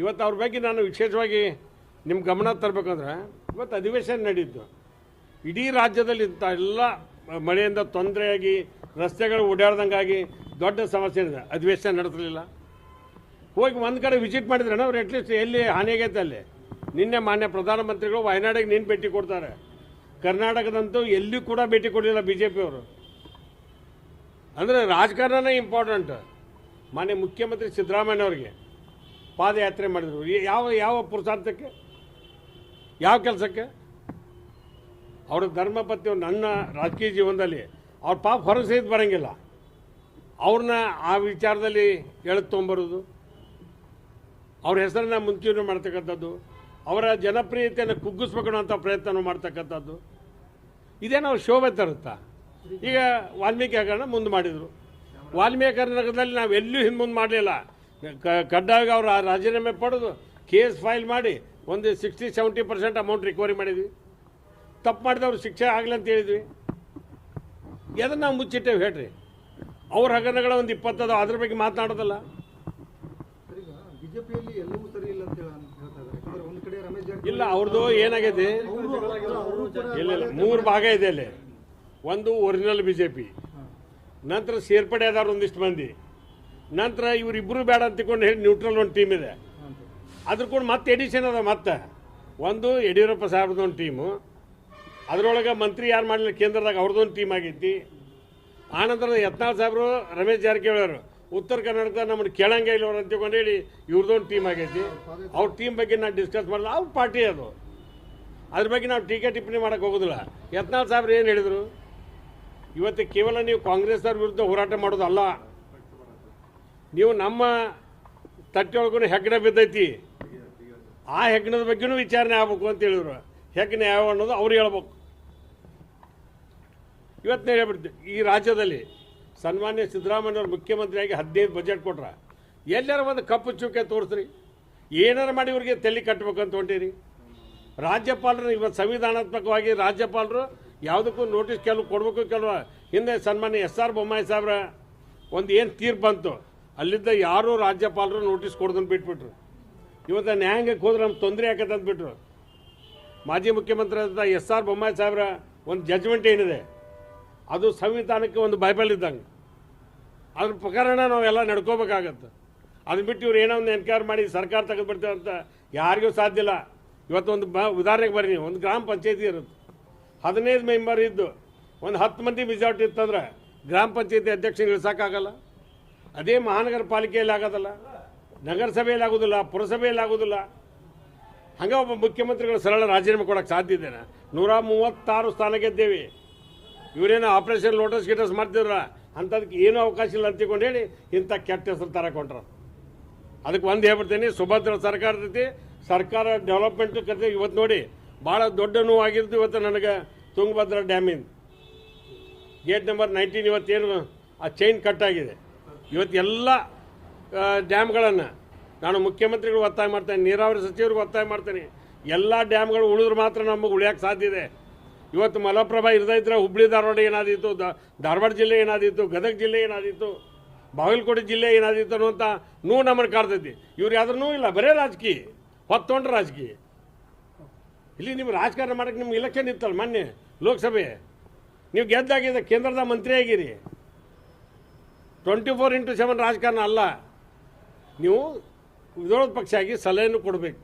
ಇವತ್ತು ಅವ್ರ ಬಗ್ಗೆ ನಾನು ವಿಶೇಷವಾಗಿ ನಿಮ್ಮ ಗಮನ ತರಬೇಕಂದ್ರೆ ಇವತ್ತು ಅಧಿವೇಶನ ನಡೀತು. ಇಡೀ ರಾಜ್ಯದಲ್ಲಿ ಇಂಥ ಎಲ್ಲ ಮಳೆಯಿಂದ ತೊಂದರೆಯಾಗಿ, ರಸ್ತೆಗಳು ಓಡಾಡ್ದಂಗಾಗಿ ದೊಡ್ಡ ಸಮಸ್ಯೆ ಇದೆ. ಅಧಿವೇಶನ ನಡೆಸಲಿಲ್ಲ. ಹೋಗಿ ಒಂದು ಕಡೆ ವಿಸಿಟ್ ಮಾಡಿದ್ರೆ ಅವ್ರು ಅಟ್ಲೀಸ್ಟ್ ಎಲ್ಲಿ ಹಾನಿಯಾಗೈತೆ ಅಲ್ಲಿ. ನಿನ್ನೆ ಮಾನ್ಯ ಪ್ರಧಾನಮಂತ್ರಿಗಳು ವಯನಾಡಿಗೆ ನೀನು ಭೇಟಿ ಕೊಡ್ತಾರೆ. ಕರ್ನಾಟಕದಂತೂ ಎಲ್ಲಿ ಕೂಡ ಭೇಟಿ ಕೊಡಲಿಲ್ಲ ಬಿ ಜೆ ಪಿಯವರು ಅಂದರೆ ರಾಜಕಾರಣನೇ ಇಂಪಾರ್ಟೆಂಟ್ ಮಾನ್ಯ ಮುಖ್ಯಮಂತ್ರಿ ಸಿದ್ದರಾಮಯ್ಯ ಅವರಿಗೆ. ಪಾದಯಾತ್ರೆ ಮಾಡಿದರು. ಯಾವ ಯಾವ ಪುರುಷಾರ್ಥಕ್ಕೆ? ಯಾವ ಕೆಲಸಕ್ಕೆ? ಅವರ ಧರ್ಮಪತ್ನಿ ನನ್ನ ರಾಜಕೀಯ ಜೀವನದಲ್ಲಿ, ಅವ್ರ ಪಾಪ ಹೊರಗೆ ಸಹಿತ ಬರೋಂಗಿಲ್ಲ. ಅವ್ರನ್ನ ಆ ವಿಚಾರದಲ್ಲಿ ಎಳೆದು ತೊಗೊಂಬರೋದು ಅವ್ರ ಹೆಸರನ್ನ ಮುಂಚೂಣಿ ಮಾಡ್ತಕ್ಕಂಥದ್ದು, ಅವರ ಜನಪ್ರಿಯತೆಯನ್ನು ಕುಗ್ಗಿಸ್ಬೇಕು ಅಂತ ಪ್ರಯತ್ನ ಮಾಡ್ತಕ್ಕಂಥದ್ದು. ಇದೇನೋ ಶೋಭೆ ತರುತ್ತಾ? ಈಗ ವಾಲ್ಮೀಕಿ ಹಗರಣ ಮುಂದೆ ಮಾಡಿದರು. ವಾಲ್ಮೀಕಿ ಹಗರಣದಲ್ಲಿ ನಾವು ಎಲ್ಲೂ ಹಿಂದೆ ಮುಂದೆ ಮಾಡಲಿಲ್ಲ. ಕಡ್ಡಾಯ ಅವರು ಆ ರಾಜೀನಾಮೆ ಪಡೆದು ಕೇಸ್ ಫೈಲ್ ಮಾಡಿ ಒಂದು sixty seventy percent amount recovery ಮಾಡಿದ್ವಿ. ತಪ್ಪು ಮಾಡಿದವ್ರು ಶಿಕ್ಷೆ ಆಗಲಿ ಅಂತ ಹೇಳಿದ್ವಿ. ಎದನ್ನು ನಾವು ಮುಚ್ಚಿಟ್ಟೇವೆ ಹೇಳ್ರಿ. ಅವ್ರ ಹಗರಣಗಳ ಒಂದು ಇಪ್ಪತ್ತದ ಅದ್ರ ಬಗ್ಗೆ ಮಾತನಾಡೋದಲ್ಲ. ಇಲ್ಲ ಅಂತ ಹೇಳ- ಅಂತ ಹೇಳ್ತಾ ಇದ್ದಾರೆ. ಯಾಕಂದ್ರೆ ಕಡೆ ರಮೇಶ್ ಜಾರಕಿಹೊಳಿ ಇಲ್ಲ ಅವ್ರದ್ದು ಏನಾಗಿದೆ ಇಲ್ಲ ಇಲ್ಲ ಮೂರು ಭಾಗ ಇದೆ ಅಲ್ಲಿ. ಒಂದು ಒರಿಜಿನಲ್ ಬಿ ಜೆ ಪಿ ನಂತರ ಸೇರ್ಪಡೆ ಆದವ್ರು ಒಂದಿಷ್ಟು ಮಂದಿ. ನಂತರ ಇವರಿಬ್ಬರು ಬೇಡ ಅಂತ ತಿಳ್ಕೊಂಡು ಹೇಳಿ ನ್ಯೂಟ್ರಲ್ ಒಂದು ಟೀಮ್ ಇದೆ. ಅದ್ರ ಕೂಡ ಮತ್ತೆ ಎಡಿಷನ್ ಅದ ಮತ್ತೆ. ಒಂದು ಯಡಿಯೂರಪ್ಪ ಸಾಹೇಬ್ರದ್ದು ಒಂದು ಟೀಮು ಅದರೊಳಗೆ ಮಂತ್ರಿ ಯಾರು ಮಾಡಲಿಲ್ಲ? ಕೇಂದ್ರದಾಗ ಅವ್ರದ್ದೊಂದು ಟೀಮ್ ಆಗೈತಿ. ಆನಂತರ ಯತ್ನಾಳ್ ಸಾಹೇಬರು, ರಮೇಶ್ ಜಾರಕಿಹೊಳಿ ಅವರು ಉತ್ತರ ಕರ್ನಾಟಕದ ನಮ್ಮನ್ನು ಕೇಳಂಗೆ ಇಲ್ಲ ಅವ್ರು ಅಂತ ತಿಳ್ಕೊಂಡು ಹೇಳಿ ಇವ್ರದ್ದೊಂದು ಟೀಮ್ ಆಗೈತಿ. ಅವ್ರ ಟೀಮ್ ಬಗ್ಗೆ ನಾನು ಡಿಸ್ಕಸ್ ಮಾಡಲ್ಲ ಅವ್ರ ಪಾರ್ಟಿ ಅದು. ಅದ್ರ ಬಗ್ಗೆ ನಾವು ಟೀಕೆ ಟಿಪ್ಪಣಿ ಮಾಡೋಕೆ ಹೋಗೋದಿಲ್ಲ. ಯತ್ನಾಳ್ ಸಾಹೇಬ್ರು ಏನು ಹೇಳಿದರು? ಇವತ್ತು ಕೇವಲ ನೀವು ಕಾಂಗ್ರೆಸ್ನವ್ರ ವಿರುದ್ಧ ಹೋರಾಟ ಮಾಡೋದಲ್ಲ. ನೀವು ನಮ್ಮ ತಟ್ಟೆಯೊಳಗೂ ಹೆಗ್ಗಣ ಬಿದ್ದೈತಿ. ಆ ಹೆಗ್ಗಣದ ಬಗ್ಗೆನೂ ವಿಚಾರಣೆ ಆಗ್ಬೇಕು ಅಂತ ಹೇಳಿದ್ರು. ಹೆಗ್ಗಣ ಯಾವ ಅನ್ನೋದು ಅವ್ರು ಹೇಳ್ಬೇಕು. ಇವತ್ತಿನ ಹೇಳ್ಬಿಡ್ತೀವಿ ಈ ರಾಜ್ಯದಲ್ಲಿ ಸನ್ಮಾನ್ಯ ಸಿದ್ದರಾಮಯ್ಯವ್ರು ಮುಖ್ಯಮಂತ್ರಿಯಾಗಿ ಹದಿನೈದು ಬಜೆಟ್ ಕೊಟ್ರ. ಎಲ್ಲರ ಒಂದು ಕಪ್ಪು ಚುಕ್ಕೆ ತೋರಿಸ್ರಿ. ಏನಾರು ಮಾಡಿ ಇವ್ರಿಗೆ ತಲೆ ಕಟ್ಟಬೇಕು ಅಂತ ಹೊಂಟೀರಿ. ರಾಜ್ಯಪಾಲರು ಇವತ್ತು ಸಂವಿಧಾನಾತ್ಮಕವಾಗಿ ರಾಜ್ಯಪಾಲರು ಯಾವುದಕ್ಕೂ ನೋಟಿಸ್ ಕೆಲವು ಕೊಡಬೇಕು ಕೆಲವು ಹಿಂದೆ ಸನ್ಮಾನ್ಯ ಎಸ್ ಆರ್ ಬೊಮ್ಮಾಯಿ ಸಾಹೇಬ್ರ ಒಂದು ಏನು ತೀರ್ಪು ಬಂತು ಅಲ್ಲಿದ್ದ ಯಾರು ರಾಜ್ಯಪಾಲರು ನೋಟಿಸ್ ಕೊಡ್ದನ್ನು ಬಿಟ್ಬಿಟ್ರು. ಇವತ್ತು ನ್ಯಾಯಾಂಗಕ್ಕೆ ಹೋದ್ರೆ ನಮ್ಗೆ ತೊಂದರೆ ಆಕತ್ತೆ ಅಂದ್ಬಿಟ್ರು. ಮಾಜಿ ಮುಖ್ಯಮಂತ್ರಿ ಆದ ಎಸ್ ಆರ್ ಬೊಮ್ಮಾಯಿ ಸಾಹೇಬ್ರ ಒಂದು ಜಜ್ಮೆಂಟ್ ಏನಿದೆ? ಅದು ಸಂವಿಧಾನಕ್ಕೆ ಒಂದು ಬೈಬಲ್ ಇದ್ದಂಗೆ. ಅದ್ರ ಪ್ರಕಾರನ ನಾವೆಲ್ಲ ನಡ್ಕೋಬೇಕಾಗತ್ತೆ. ಅದನ್ನ ಬಿಟ್ಟು ಇವ್ರು ಏನೋ ಒಂದು ಎನ್ಕ್ವೈರ್ ಮಾಡಿ ಸರ್ಕಾರ ತೆಗೆದುಬಿಡ್ತೇವೆ ಅಂತ ಯಾರಿಗೂ ಸಾಧ್ಯ ಇಲ್ಲ. ಇವತ್ತು ಒಂದು ಬ ಉದಾಹರಣೆಗೆ ಬರ್ರಿ ನೀವು. ಒಂದು ಗ್ರಾಮ ಪಂಚಾಯತಿ ಇರುತ್ತೆ ಹದಿನೈದು ಮೆಂಬರ್ ಇದ್ದು ಒಂದು ಹತ್ತು ಮಂದಿ ಮೆಜಾರಿಟಿ ಇತ್ತಂದ್ರೆ ಗ್ರಾಮ ಪಂಚಾಯತಿ ಅಧ್ಯಕ್ಷನ ಇಳಿಸೋಕ್ಕಾಗಲ್ಲ. ಅದೇ ಮಹಾನಗರ ಪಾಲಿಕೆಯಲ್ಲಿ ಆಗೋದಲ್ಲ, ನಗರಸಭೆಯಲ್ಲಿ ಆಗೋದಿಲ್ಲ, ಪುರಸಭೆಯಲ್ಲಿ ಆಗೋದಿಲ್ಲ. ಹಂಗೆ ಒಬ್ಬ ಮುಖ್ಯಮಂತ್ರಿಗಳು ಸರಳ ರಾಜೀನಾಮೆ ಕೊಡೋಕ್ಕೆ ಸಾಧ್ಯ ಇದೇನ ನೂರ ಮೂವತ್ತಾರು ಸ್ಥಾನ ಗೆದ್ದೇವೆ. ಇವರೇನೋ ಆಪರೇಷನ್ ಲೋಟಸ್ ಗಿಟಸ್ ಮಾಡ್ತಿದ್ರ ಅಂಥದಕ್ಕೆ ಏನೂ ಅವಕಾಶ ಇಲ್ಲ ಅಂತ ಹೇಳಿ ಇಂಥ ಕೆಟ್ಟ ಹೆಸರು ತರಕೊಂಡ್ರು ಅದಕ್ಕೆ ಒಂದು ಹೇಳ್ಬಿಡ್ತೀನಿ, ಸುಭದ್ರ ಸರ್ಕಾರ ಜೊತೆ ಸರ್ಕಾರ ಡೆವಲಪ್ಮೆಂಟ್ ಕತೆ ಇವತ್ತು ನೋಡಿ, ಭಾಳ ದೊಡ್ಡ ನೋವಾಗಿದ್ದು ಇವತ್ತು ನನಗೆ ತುಂಗಭದ್ರಾ ಡ್ಯಾಮಿಂದ. ಗೇಟ್ ನಂಬರ್ ನೈನ್ಟೀನ್ ಇವತ್ತೇನು, ಆ ಚೈನ್ ಕಟ್ಟಾಗಿದೆ ಇವತ್ತು ಎಲ್ಲ ಡ್ಯಾಮ್ಗಳನ್ನು ನಾನು ಮುಖ್ಯಮಂತ್ರಿಗಳು ಒತ್ತಾಯ ಮಾಡ್ತೇನೆ, ನೀರಾವರಿ ಸಚಿವರಿಗೆ ಒತ್ತಾಯ ಮಾಡ್ತೇನೆ. ಎಲ್ಲ ಡ್ಯಾಮ್ಗಳು ಉಳಿದ್ರೆ ಮಾತ್ರ ನಮಗೆ ಉಳಿಯೋಕ್ಕೆ ಸಾಧ್ಯ ಇದೆ. ಇವತ್ತು ಮಲಪ್ರಭಾ ಇದ್ರೆ ಹುಬ್ಳಿ, ಧಾರವಾಡ ಏನಾದಿತ್ತು ಧಾರವಾಡ ಜಿಲ್ಲೆ ಏನಾದಿತ್ತು ಗದಗ ಜಿಲ್ಲೆ ಏನಾದಿತ್ತು ಬಾಗಲಕೋಟೆ ಜಿಲ್ಲೆ ಏನಾದಿತ್ತು ಅನ್ನುವಂಥ ನೂ ನಮ್ಮನ್ನು ಕಾಡ್ತೈತಿ ಇವ್ರು ಯಾವ್ದ್ರೂ ಇಲ್ಲ, ಬರೇ ರಾಜಕೀಯ, ಹೊತ್ತೊಂಡ್ರೆ ರಾಜಕೀಯ. ಇಲ್ಲಿ ನೀವು ರಾಜಕಾರಣ ಮಾಡೋಕ್ಕೆ ನಿಮ್ಗೆ ಇಲೆಕ್ಷನ್ ಇತ್ತಲ್ಲ ಮೊನ್ನೆ ಲೋಕಸಭೆ. ನೀವು ಗೆದ್ದಾಗಿದ್ದ ಕೇಂದ್ರದ ಮಂತ್ರಿ ಆಗಿರಿ ಟ್ವೆಂಟಿ ಫೋರ್ ಇಂಟು ಸೆವೆನ್ ರಾಜಕಾರಣ ಅಲ್ಲ. ನೀವು ವಿರೋಧ ಪಕ್ಷ ಆಗಿ ಸಲಹೆಯನ್ನು ಕೊಡಬೇಕು.